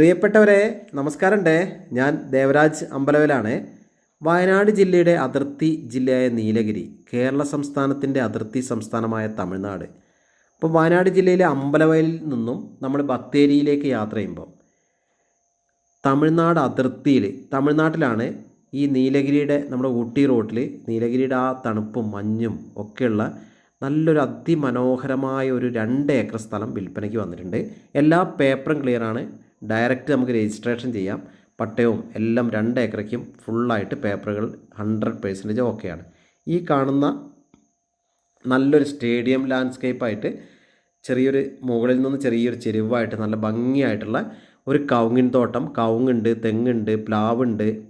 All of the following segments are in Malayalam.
പ്രിയപ്പെട്ടവരെ നമസ്കാരമുണ്ടേ. ഞാൻ ദേവരാജ് അമ്പലവലാണ് വയനാട് ജില്ലയുടെ അതിർത്തി ജില്ലയായ നീലഗിരി കേരള സംസ്ഥാനത്തിന്റെ അതിർത്തി സംസ്ഥാനമായ തമിഴ്നാട്. അപ്പോൾ വയനാട് ജില്ലയിലെ അമ്പലവയലിൽ നിന്നും നമ്മൾ ബത്തേരിയിലേക്ക് യാത്ര ചെയ്യുമ്പോൾ തമിഴ്നാട് അതിർത്തിയിൽ തമിഴ്നാട്ടിലാണ് ഈ നീലഗിരിയുടെ നമ്മുടെ ഊട്ടി റോഡിൽ നീലഗിരിയുടെ ആ തണുപ്പും മഞ്ഞും ഒക്കെയുള്ള നല്ലൊരു അതിമനോഹരമായ ഒരു രണ്ട് ഏക്കർ സ്ഥലം വിൽപ്പനയ്ക്ക് വന്നിട്ടുണ്ട്. എല്ലാ പേപ്പറും ക്ലിയറാണ് ഡയറക്റ്റ് നമുക്ക് രജിസ്ട്രേഷൻ ചെയ്യാം. പട്ടയവും എല്ലാം രണ്ട് ഏക്കറയ്ക്കും ഫുള്ളായിട്ട് പേപ്പറുകൾ ഹൺഡ്രഡ് പേഴ്സന്റേജ് ഓക്കെയാണ്. ഈ കാണുന്ന നല്ലൊരു സ്റ്റേഡിയം ലാൻഡ്സ്കേപ്പായിട്ട് ചെറിയൊരു മുകളിൽ നിന്ന് ചെറിയൊരു ചെരുവായിട്ട് നല്ല ഭംഗിയായിട്ടുള്ള ഒരു കവുങ്ങിൻ തോട്ടം. കവുങ്ങുണ്ട് തെങ്ങുണ്ട് പ്ലാവുണ്ട്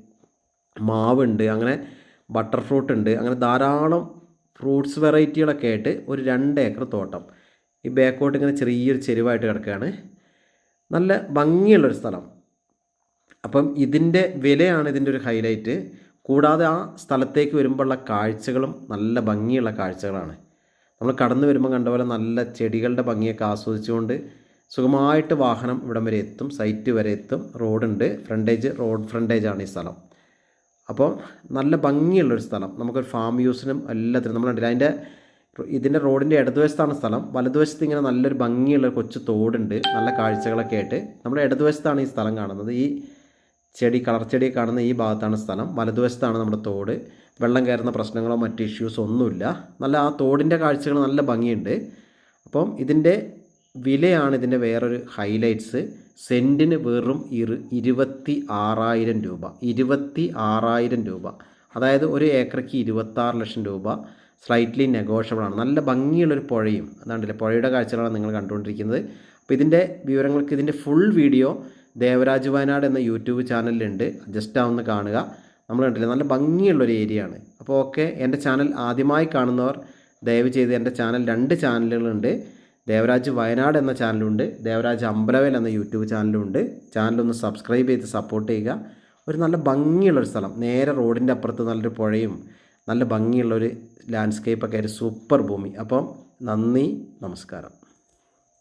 മാവുണ്ട് അങ്ങനെ ബട്ടർ ഫ്രൂട്ട് ഉണ്ട്. അങ്ങനെ ധാരാളം ഫ്രൂട്ട്സ് വെറൈറ്റികളൊക്കെ ആയിട്ട് ഒരു രണ്ട് ഏക്കർ തോട്ടം. ഈ ബാക്കോട്ട് ഇങ്ങനെ ചെറിയൊരു ചെരുവായിട്ട് കിടക്കുകയാണ്. നല്ല ഭംഗിയുള്ളൊരു സ്ഥലം. അപ്പം ഇതിന്റെ വിലയാണ് ഇതിന്റെ ഒരു ഹൈലൈറ്റ്. കൂടാതെ ആ സ്ഥലത്തേക്ക് വരുമ്പോഴുള്ള കാഴ്ചകളും നല്ല ഭംഗിയുള്ള കാഴ്ചകളാണ്. നമ്മൾ കടന്നു വരുമ്പോൾ കണ്ട പോലെ നല്ല ചെടികളുടെ ഭംഗിയൊക്കെ ആസ്വദിച്ചുകൊണ്ട് സുഖമായിട്ട് വാഹനം ഇവിടം വരെ എത്തും സൈറ്റ് വരെ എത്തും. റോഡുണ്ട് ഫ്രണ്ടേജ് റോഡ് ഫ്രണ്ടേജാണ് ഈ സ്ഥലം. അപ്പോൾ നല്ല ഭംഗിയുള്ളൊരു സ്ഥലം. നമുക്കൊരു ഫാം യൂസിനും എല്ലാത്തിനും നമ്മൾ അതിന്റെ ഇതിന്റെ റോഡിന്റെ ഇടതുവശത്താണ് സ്ഥലം. വലതുവശത്ത് ഇങ്ങനെ നല്ലൊരു ഭംഗിയുള്ള കൊച്ചു തോടുണ്ട്. നല്ല കാഴ്ചകളൊക്കെ ആയിട്ട്. നമ്മുടെ ഇടതുവശത്താണ് ഈ സ്ഥലം കാണുന്നത്. ഈ ചെടി കളർ ചെടി കാണുന്ന ഈ ഭാഗത്താണ് സ്ഥലം. വലതുവശത്താണ് നമ്മുടെ തോട്. വെള്ളം കയറുന്ന പ്രശ്നങ്ങളോ മറ്റ് ഇഷ്യൂസോ ഒന്നുമില്ല. നല്ല ആ തോടിന്റെ കാഴ്ചകൾ നല്ല ഭംഗിയുണ്ട്. അപ്പം ഇതിന്റെ വിലയാണ് ഇതിന്റെ വേറൊരു ഹൈലൈറ്റ്സ് സെന്റിന് വെറും ഇരു ഇരുപത്തി ആറായിരം രൂപ. ഇരുപത്തി ആറായിരം രൂപ. അതായത് ഒരു ഏക്കറയ്ക്ക് ഇരുപത്താറ് ലക്ഷം രൂപ. സ്ലൈറ്റ്ലി നെഗോഷ്യബിൾ ആണ്. നല്ല ഭംഗിയുള്ളൊരു പുഴയും അതാണ്ടല്ലേ പുഴയുടെ കാഴ്ചകളാണ് നിങ്ങൾ കണ്ടുകൊണ്ടിരിക്കുന്നത്. അപ്പോൾ ഇതിന്റെ വിവരങ്ങൾക്ക് ഇതിന്റെ ഫുൾ വീഡിയോ ദേവരാജ് വയനാട് എന്ന യൂട്യൂബ് ചാനലിലുണ്ട്. ജസ്റ്റ് ആവുന്ന കാണുക. നമ്മൾ കണ്ടില്ലേ നല്ല ഭംഗിയുള്ളൊരു ഏരിയ ആണ്. അപ്പോൾ ഓക്കെ എന്റെ ചാനൽ ആദ്യമായി കാണുന്നവർ ദയവ് ചെയ്ത് എന്റെ ചാനൽ രണ്ട് ചാനലുകളുണ്ട്. ദേവരാജ് വയനാട് എന്ന ചാനലുണ്ട്. ദേവരാജ് അമ്പലവേൽ എന്ന യൂട്യൂബ് ചാനലുണ്ട്. ചാനലൊന്ന് സബ്സ്ക്രൈബ് ചെയ്ത് സപ്പോർട്ട് ചെയ്യുക. ഒരു നല്ല ഭംഗിയുള്ളൊരു സ്ഥലം. നേരെ റോഡിന്റെ അപ്പുറത്ത് നല്ലൊരു പുഴയും നല്ല ഭംഗിയുള്ളൊരു ലാൻഡ്സ്കേപ്പൊക്കെ ആയിട്ട് സൂപ്പർ ഭൂമി. അപ്പം നന്ദി നമസ്കാരം.